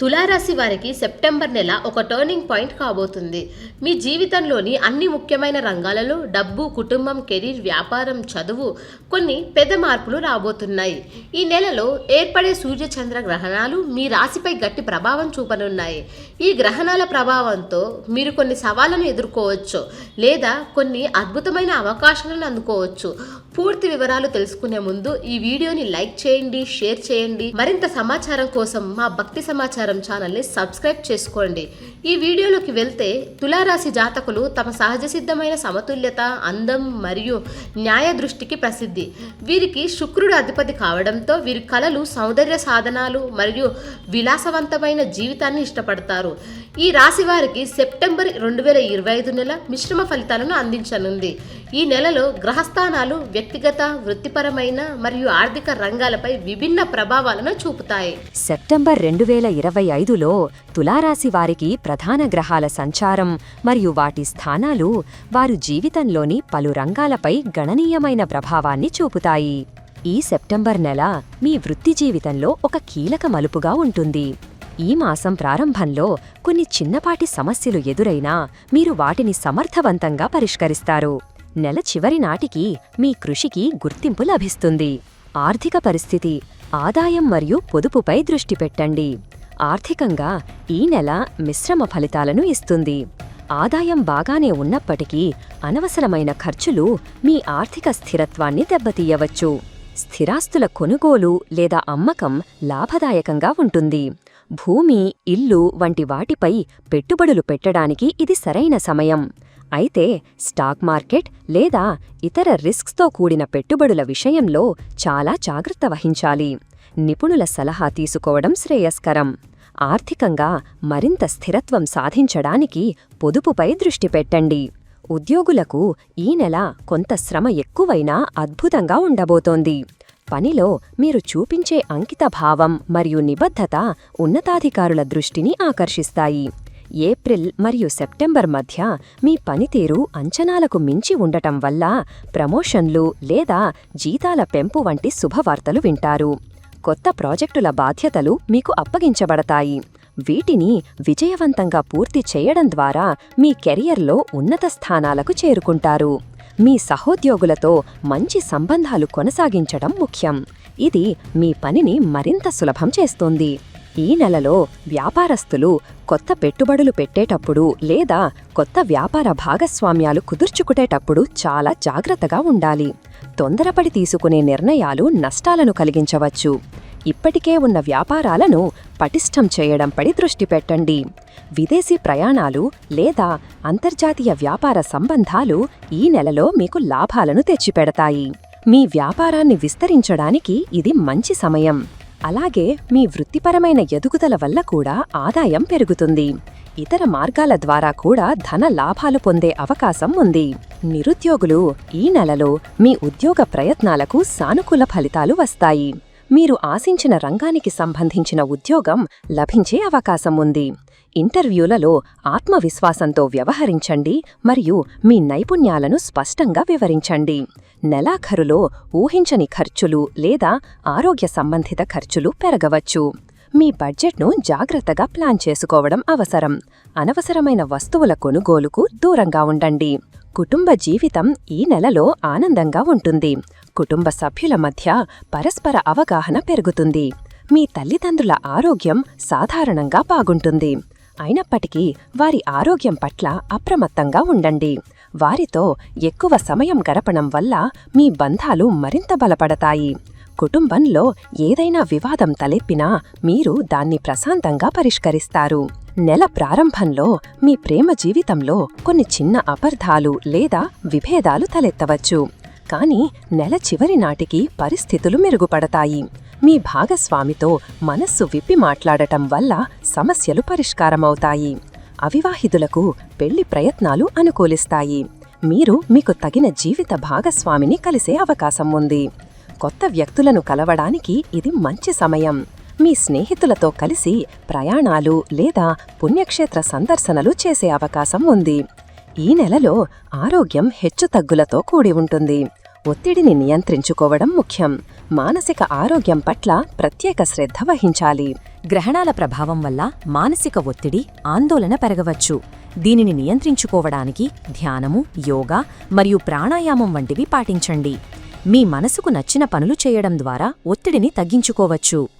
తులారాశి వారికి సెప్టెంబర్ నెల ఒక టర్నింగ్ పాయింట్ కాబోతుంది. మీ జీవితంలోని అన్ని ముఖ్యమైన రంగాలలో డబ్బు కుటుంబం కెరీర్ వ్యాపారం చదువు కొన్ని పెద్ద మార్పులు రాబోతున్నాయి. ఈ నెలలో ఏర్పడే సూర్య చంద్ర గ్రహణాలు మీ రాశిపై గట్టి ప్రభావం చూపనున్నాయి. ఈ గ్రహణాల ప్రభావంతో మీరు కొన్ని సవాళ్ళను ఎదుర్కోవచ్చు లేదా కొన్ని అద్భుతమైన అవకాశాలను అందుకోవచ్చు. పూర్తి వివరాలు తెలుసుకునే ముందు ఈ వీడియోని లైక్ చేయండి షేర్ చేయండి. మరింత సమాచారం కోసం మా భక్తి సమాచారం ఛానల్ని సబ్స్క్రైబ్ చేసుకోండి. ఈ వీడియోలోకి వెళ్తే తులారాశి జాతకులు తమ సహజ సిద్ధమైన సమతుల్యత అందం మరియు న్యాయ దృష్టికి ప్రసిద్ధి. వీరికి శుక్రుడు అధిపతి కావడంతో వీరి కళలు సౌందర్య సాధనాలు మరియు విలాసవంతమైన జీవితాన్ని ఇష్టపడతారు. ఈ రాశి వారికి సెప్టెంబర్ రెండు వేల ఇరవై ఐదు నెల మిశ్రమ ఫలితాలను అందించనుంది. ఈ నెలలో గ్రహస్థానాలు వ్యక్తి వ్యక్తిగత వృత్తిపరమైన మరియు ఆర్థిక రంగాలపై విభిన్న ప్రభావాలను చూపుతాయి. సెప్టెంబర్ రెండు వేల ఇరవై ఐదులో తులారాశి వారికి ప్రధాన గ్రహాల సంచారం మరియు వాటి స్థానాలు వారు జీవితంలోని పలు రంగాలపై గణనీయమైన ప్రభావాన్ని చూపుతాయి. ఈ సెప్టెంబర్ నెల మీ వృత్తి జీవితంలో ఒక కీలక మలుపుగా ఉంటుంది. ఈ మాసం ప్రారంభంలో కొన్ని చిన్నపాటి సమస్యలు ఎదురైనా మీరు వాటిని సమర్థవంతంగా పరిష్కరిస్తారు. నెల చివరి నాటికి మీ కృషికి గుర్తింపు లభిస్తుంది. ఆర్థిక పరిస్థితి ఆదాయం మరియు పొదుపుపై దృష్టి పెట్టండి. ఆర్థికంగా ఈ నెల మిశ్రమ ఫలితాలను ఇస్తుంది. ఆదాయం బాగానే ఉన్నప్పటికీ అనవసరమైన ఖర్చులు మీ ఆర్థిక స్థిరత్వాన్ని దెబ్బతీయవచ్చు. స్థిరాస్తుల కొనుగోలు లేదా అమ్మకం లాభదాయకంగా ఉంటుంది. భూమి ఇల్లు వంటి వాటిపై పెట్టుబడులు పెట్టడానికి ఇది సరైన సమయం. అయితే స్టాక్ మార్కెట్ లేదా ఇతర రిస్క్స్తో కూడిన పెట్టుబడుల విషయంలో చాలా జాగ్రత్త వహించాలి. నిపుణుల సలహా తీసుకోవడం శ్రేయస్కరం. ఆర్థికంగా మరింత స్థిరత్వం సాధించడానికి పొదుపుపై దృష్టి పెట్టండి. ఉద్యోగులకు ఈ నెల కొంత శ్రమ ఎక్కువైనా అద్భుతంగా ఉండబోతోంది. పనిలో మీరు చూపించే అంకితభావం మరియు నిబద్ధత ఉన్నతాధికారుల దృష్టిని ఆకర్షిస్తాయి. ఏప్రిల్ మరియు సెప్టెంబర్ మధ్య మీ పనితీరు అంచనాలకు మించి ఉండటం వల్ల ప్రమోషన్లు లేదా జీతాల పెంపు వంటి శుభవార్తలు వింటారు. కొత్త ప్రాజెక్టుల బాధ్యతలు మీకు అప్పగించబడతాయి. వీటిని విజయవంతంగా పూర్తి చేయడం ద్వారా మీ కెరియర్లో ఉన్నత స్థానాలకు చేరుకుంటారు. మీ సహోద్యోగులతో మంచి సంబంధాలు కొనసాగించడం ముఖ్యం. ఇది మీ పనిని మరింత సులభం చేస్తుంది. ఈ నెలలో వ్యాపారస్తులు కొత్త పెట్టుబడులు పెట్టేటప్పుడు లేదా కొత్త వ్యాపార భాగస్వామ్యాలు కుదుర్చుకునేటప్పుడు చాలా జాగ్రత్తగా ఉండాలి. తొందరపడి తీసుకునే నిర్ణయాలు నష్టాలను కలిగించవచ్చు. ఇప్పటికే ఉన్న వ్యాపారాలను పటిష్టం చేయడంపై దృష్టి పెట్టండి. విదేశీ ప్రయాణాలు లేదా అంతర్జాతీయ వ్యాపార సంబంధాలు ఈ నెలలో మీకు లాభాలను తెచ్చిపెడతాయి. మీ వ్యాపారాన్ని విస్తరించడానికి ఇది మంచి సమయం. అలాగే మీ వృత్తిపరమైన ఎదుగుదల వల్ల కూడా ఆదాయం పెరుగుతుంది. ఇతర మార్గాల ద్వారా కూడా ధన లాభాలు పొందే అవకాశం ఉంది. నిరుద్యోగులు ఈ నెలలో మీ ఉద్యోగ ప్రయత్నాలకు సానుకూల ఫలితాలు వస్తాయి. మీరు ఆశించిన రంగానికి సంబంధించిన ఉద్యోగం లభించే అవకాశం ఉంది. ఇంటర్వ్యూలలో ఆత్మవిశ్వాసంతో వ్యవహరించండి మరియు మీ నైపుణ్యాలను స్పష్టంగా వివరించండి. నెలాఖరులో ఊహించని ఖర్చులు లేదా ఆరోగ్య సంబంధిత ఖర్చులు పెరగవచ్చు. మీ బడ్జెట్ను జాగ్రత్తగా ప్లాన్ చేసుకోవడం అవసరం. అనవసరమైన వస్తువుల కొనుగోలుకు దూరంగా ఉండండి. కుటుంబ జీవితం ఈ నెలలో ఆనందంగా ఉంటుంది. కుటుంబ సభ్యుల మధ్య పరస్పర అవగాహన పెరుగుతుంది. మీ తల్లిదండ్రుల ఆరోగ్యం సాధారణంగా బాగుంటుంది. అయినప్పటికీ వారి ఆరోగ్యం పట్ల అప్రమత్తంగా ఉండండి. వారితో ఎక్కువ సమయం గడపడం వల్ల మీ బంధాలు మరింత బలపడతాయి. కుటుంబంలో ఏదైనా వివాదం తలెప్పినా మీరు దాన్ని ప్రశాంతంగా పరిష్కరిస్తారు. నెల ప్రారంభంలో మీ ప్రేమ జీవితంలో కొన్ని చిన్న అపర్ధాలు లేదా విభేదాలు తలెత్తవచ్చు. కానీ నెల చివరి నాటికి పరిస్థితులు మెరుగుపడతాయి. మీ భాగస్వామితో మనస్సు విప్పి మాట్లాడటం వల్ల సమస్యలు పరిష్కారమవుతాయి. అవివాహితులకు పెళ్ళి ప్రయత్నాలు అనుకూలిస్తాయి. మీరు మీకు తగిన జీవిత భాగస్వామిని కలిసే అవకాశం ఉంది. కొత్త వ్యక్తులను కలవడానికి ఇది మంచి సమయం. మీ స్నేహితులతో కలిసి ప్రయాణాలు లేదా పుణ్యక్షేత్ర సందర్శనలు చేసే అవకాశం ఉంది. ఈ నెలలో ఆరోగ్యం హెచ్చుతగ్గులతో కూడి ఉంటుంది. ఒత్తిడిని నియంత్రించుకోవడం ముఖ్యం. మానసిక ఆరోగ్యం పట్ల ప్రత్యేక శ్రద్ధ వహించాలి. గ్రహణాల ప్రభావం వల్ల మానసిక ఒత్తిడి ఆందోళన పెరగవచ్చు. దీనిని నియంత్రించుకోవడానికి ధ్యానము యోగా మరియు ప్రాణాయామం వంటివి పాటించండి. మీ మనసుకు నచ్చిన పనులు చేయడం ద్వారా ఒత్తిడిని తగ్గించుకోవచ్చు.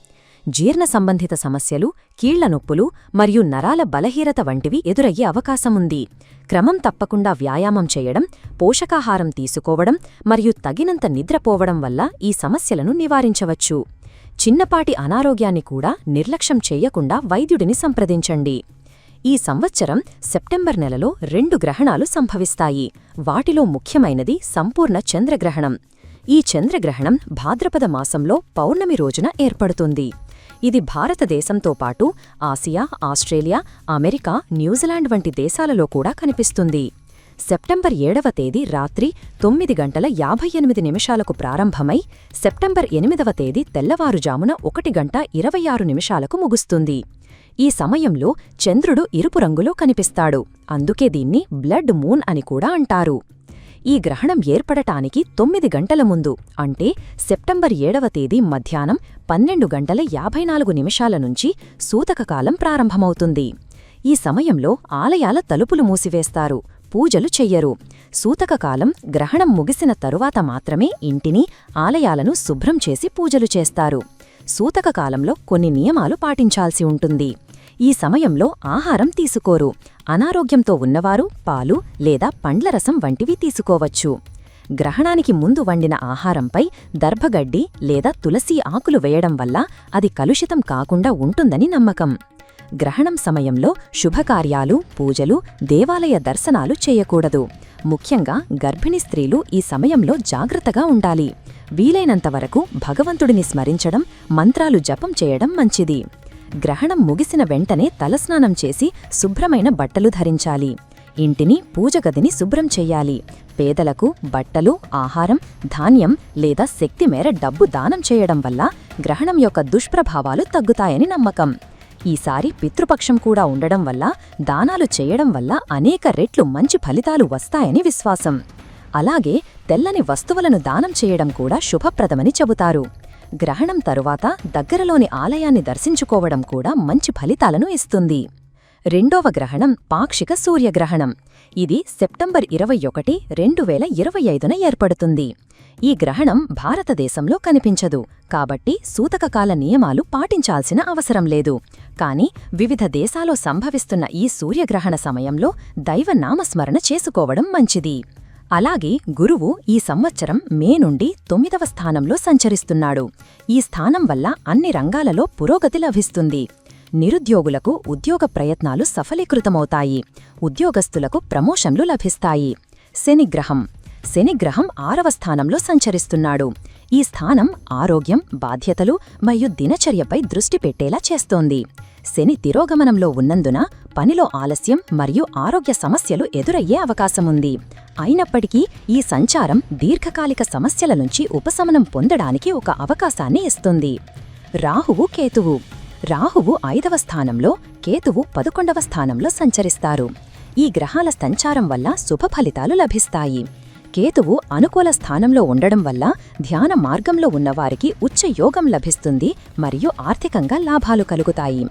జీర్ణ సంబంధిత సమస్యలు కీళ్ళ నొప్పులు మరియు నరాల బలహీనత వంటివి ఎదురయ్యే అవకాశముంది. క్రమం తప్పకుండా వ్యాయామం చేయడం పోషకాహారం తీసుకోవడం మరియు తగినంత నిద్రపోవడం వల్ల ఈ సమస్యలను నివారించవచ్చు. చిన్నపాటి అనారోగ్యాన్ని కూడా నిర్లక్ష్యం చేయకుండా వైద్యుడిని సంప్రదించండి. ఈ సంవత్సరం సెప్టెంబర్ నెలలో రెండు గ్రహణాలు సంభవిస్తాయి. వాటిలో ముఖ్యమైనది సంపూర్ణ చంద్రగ్రహణం. ఈ చంద్రగ్రహణం భాద్రపద మాసంలో పౌర్ణమి రోజున ఏర్పడుతుంది. ఇది భారతదేశంతో పాటు ఆసియా ఆస్ట్రేలియా అమెరికా న్యూజిలాండ్ వంటి దేశాలలో కూడా కనిపిస్తుంది. సెప్టెంబర్ ఏడవ తేదీ రాత్రి తొమ్మిది గంటల యాభై ఎనిమిది నిమిషాలకు ప్రారంభమై సెప్టెంబర్ ఎనిమిదవ తేదీ తెల్లవారుజామున ఒకటి గంట ఇరవై ఆరు నిమిషాలకు ముగుస్తుంది. ఈ సమయంలో చంద్రుడు ఇరుపు రంగులో కనిపిస్తాడు. అందుకే దీన్ని బ్లడ్ మూన్ అని కూడా అంటారు. ఈ గ్రహణం ఏర్పడటానికి తొమ్మిది గంటల ముందు అంటే సెప్టెంబర్ ఏడవ తేదీ మధ్యాహ్నం పన్నెండు గంటల యాభై నాలుగు నిమిషాల నుంచి సూతకకాలం ప్రారంభమవుతుంది. ఈ సమయంలో ఆలయాల తలుపులు మూసివేస్తారు పూజలు చెయ్యరు. సూతకకాలం గ్రహణం ముగిసిన తరువాత మాత్రమే ఇంటిని ఆలయాలను శుభ్రం చేసి పూజలు చేస్తారు. సూతకకాలంలో కొన్ని నియమాలు పాటించాల్సి ఉంటుంది. ఈ సమయంలో ఆహారం తీసుకోరు. అనారోగ్యంతో ఉన్నవారు పాలు లేదా పండ్ల రసం వంటివి తీసుకోవచ్చు. గ్రహణానికి ముందు వండిన ఆహారంపై దర్భగడ్డి లేదా తులసి ఆకులు వేయడం వల్ల అది కలుషితం కాకుండా ఉంటుందని నమ్మకం. గ్రహణం సమయంలో శుభకార్యాలు పూజలు దేవాలయ దర్శనాలు చేయకూడదు. ముఖ్యంగా గర్భిణీ స్త్రీలు ఈ సమయంలో జాగ్రత్తగా ఉండాలి. వీలైనంతవరకు భగవంతుడిని స్మరించడం మంత్రాలు జపం చేయడం మంచిది. గ్రహణం ముగిసిన వెంటనే తలస్నానం చేసి శుభ్రమైన బట్టలు ధరించాలి. ఇంటిని పూజగదిని శుభ్రం చెయ్యాలి పేదలకు బట్టలు ఆహారం ధాన్యం లేదా శక్తి మేర డబ్బు దానం చేయడం వల్ల గ్రహణం యొక్క దుష్ప్రభావాలు తగ్గుతాయని నమ్మకం. ఈసారి పితృపక్షం కూడా ఉండడం వల్ల దానాలు చేయడం వల్ల అనేక రెట్లు మంచి ఫలితాలు వస్తాయని విశ్వాసం. అలాగే తెల్లని వస్తువులను దానం చేయడం కూడా శుభప్రదమని చెబుతారు. గ్రహణం తరువాత దగ్గరలోని ఆలయాన్ని దర్శించుకోవడం కూడా మంచి ఫలితాలను ఇస్తుంది. రెండవ గ్రహణం పాక్షిక సూర్యగ్రహణం. ఇది సెప్టెంబర్ ఇరవై ఒకటి రెండు వేల ఇరవై ఐదున ఏర్పడుతుంది. ఈ గ్రహణం భారతదేశంలో కనిపించదు. కాబట్టి సూతకకాల నియమాలు పాటించాల్సిన అవసరం లేదు. కాని వివిధ దేశాలో సంభవిస్తున్న ఈ సూర్యగ్రహణ సమయంలో దైవ నామస్మరణ చేసుకోవడం మంచిది. అలాగే గురువు ఈ సంవత్సరం మే నుండి తొమ్మిదవ స్థానంలో సంచరిస్తున్నాడు. ఈ స్థానం వల్ల అన్ని రంగాలలో పురోగతి లభిస్తుంది. నిరుద్యోగులకు ఉద్యోగ ప్రయత్నాలు సఫలీకృతమవుతాయి. ఉద్యోగస్తులకు ప్రమోషన్లు లభిస్తాయి. శనిగ్రహం. శనిగ్రహం ఆరవ స్థానంలో సంచరిస్తున్నాడు. ఈ స్థానం ఆరోగ్యం బాధ్యతలు మరియు దినచర్యపై దృష్టి పెట్టేలా చేస్తోంది. శని తిరోగమనంలో ఉన్నందున పనిలో ఆలస్యం మరియు ఆరోగ్య సమస్యలు ఎదురయ్యే అవకాశముంది అయినప్పటికీ ఈ సంచారం దీర్ఘకాలిక సమస్యల నుంచి ఉపశమనం పొందడానికి ఒక అవకాశాన్ని ఇస్తుంది. రాహువు కేతువు. రాహువు ఐదవ స్థానంలో కేతువు పదకొండవ స్థానంలో సంచరిస్తారు. ఈ గ్రహాల సంచారం వల్ల శుభ ఫలితాలు లభిస్తాయి. కేతువు అనుకూల స్థానంలో ఉండడం వల్ల ధ్యాన మార్గంలో ఉన్నవారికి ఉచ్చ యోగం లభిస్తుంది మరియు ఆర్థికంగా లాభాలు కలుగుతాయి.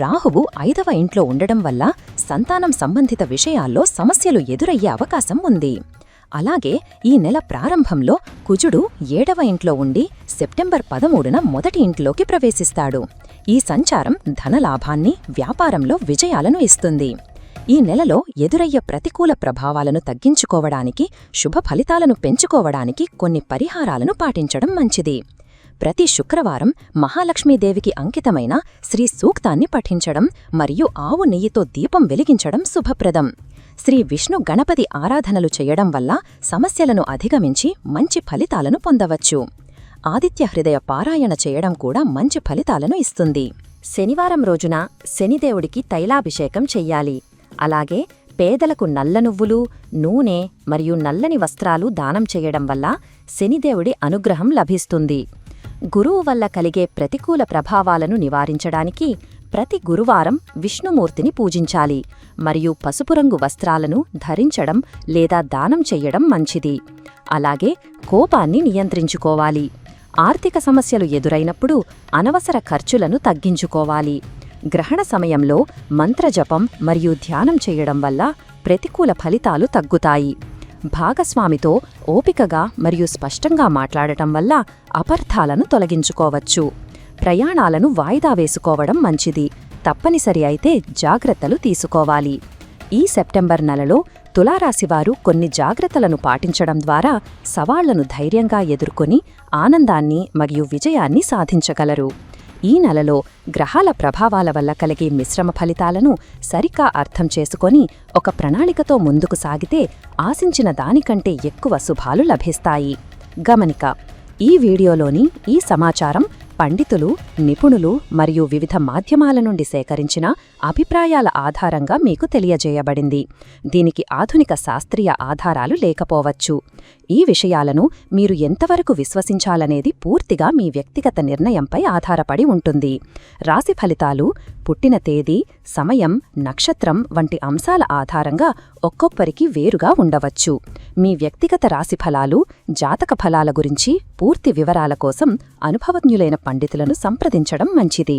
రాహువు ఐదవ ఇంట్లో ఉండడం వల్ల సంతానం సంబంధిత విషయాల్లో సమస్యలు ఎదురయ్యే అవకాశం ఉంది. అలాగే ఈ నెల ప్రారంభంలో కుజుడు ఏడవ ఇంట్లో ఉండి సెప్టెంబర్ పదమూడున మొదటి ఇంట్లోకి ప్రవేశిస్తాడు. ఈ సంచారం ధనలాభాన్ని వ్యాపారంలో విజయాలను ఇస్తుంది. ఈ నెలలో ఎదురయ్యే ప్రతికూల ప్రభావాలను తగ్గించుకోవడానికి శుభ ఫలితాలను పెంచుకోవడానికి కొన్ని పరిహారాలను పాటించడం మంచిది. ప్రతి శుక్రవారం మహాలక్ష్మీదేవికి అంకితమైన శ్రీ సూక్తాన్ని పఠించడం మరియు ఆవు నెయ్యితో దీపం వెలిగించడం శుభప్రదం. శ్రీ విష్ణు గణపతి ఆరాధనలు చేయడం వల్ల సమస్యలను అధిగమించి మంచి ఫలితాలను పొందవచ్చు. ఆదిత్య హృదయ పారాయణ చేయడం కూడా మంచి ఫలితాలను ఇస్తుంది. శనివారం రోజున శనిదేవుడికి తైలాభిషేకం చెయ్యాలి. అలాగే పేదలకు నల్ల నువ్వులు నూనె మరియు నల్లని వస్త్రాలు దానం చేయడం వల్ల శనిదేవుడి అనుగ్రహం లభిస్తుంది. గురువు వల్ల కలిగే ప్రతికూల ప్రభావాలను నివారించడానికి ప్రతి గురువారం విష్ణుమూర్తిని పూజించాలి. మరియు పసుపు రంగు వస్త్రాలను ధరించడం లేదా దానం చెయ్యడం మంచిది. అలాగే కోపాన్ని నియంత్రించుకోవాలి. ఆర్థిక సమస్యలు ఎదురైనప్పుడు అనవసర ఖర్చులను తగ్గించుకోవాలి. గ్రహణ సమయంలో మంత్రజపం మరియు ధ్యానం చేయడం వల్ల ప్రతికూల ఫలితాలు తగ్గుతాయి. భాగస్వామితో ఓపికగా మరియు స్పష్టంగా మాట్లాడటం వల్ల అపర్థాలను తొలగించుకోవచ్చు. ప్రయాణాలను వాయిదా వేసుకోవడం మంచిది. తప్పనిసరి అయితే జాగ్రత్తలు తీసుకోవాలి. ఈ సెప్టెంబర్ నెలలో తులారాశివారు కొన్ని జాగ్రత్తలను పాటించడం ద్వారా సవాళ్ళను ధైర్యంగా ఎదుర్కొని ఆనందాన్ని మరియు విజయాన్ని సాధించగలరు. ఈ నెలలో గ్రహాల ప్రభావాల వల్ల కలిగే మిశ్రమ ఫలితాలను సరిగ్గా అర్థం చేసుకొని ఒక ప్రణాళికతో ముందుకు సాగితే ఆశించిన దానికంటే ఎక్కువ శుభాలు లభిస్తాయి. గమనిక ఈ వీడియోలోని ఈ సమాచారం పండితులు నిపుణులు మరియు వివిధ మాధ్యమాల నుండి సేకరించిన అభిప్రాయాల ఆధారంగా మీకు తెలియజేయబడింది. దీనికి ఆధునిక శాస్త్రీయ ఆధారాలు లేకపోవచ్చు. ఈ విషయాలను మీరు ఎంతవరకు విశ్వసించాలనేది పూర్తిగా మీ వ్యక్తిగత నిర్ణయంపై ఆధారపడి ఉంటుంది. రాశి ఫలితాలు పుట్టిన తేదీ సమయం నక్షత్రం వంటి అంశాల ఆధారంగా ఒక్కొక్కరికి వేరుగా ఉండవచ్చు. మీ వ్యక్తిగత రాశి ఫలాలు జాతక ఫలాల గురించి పూర్తి వివరాల కోసం అనుభవజ్ఞులైన పండితులను సంప్రదించడం మంచిది.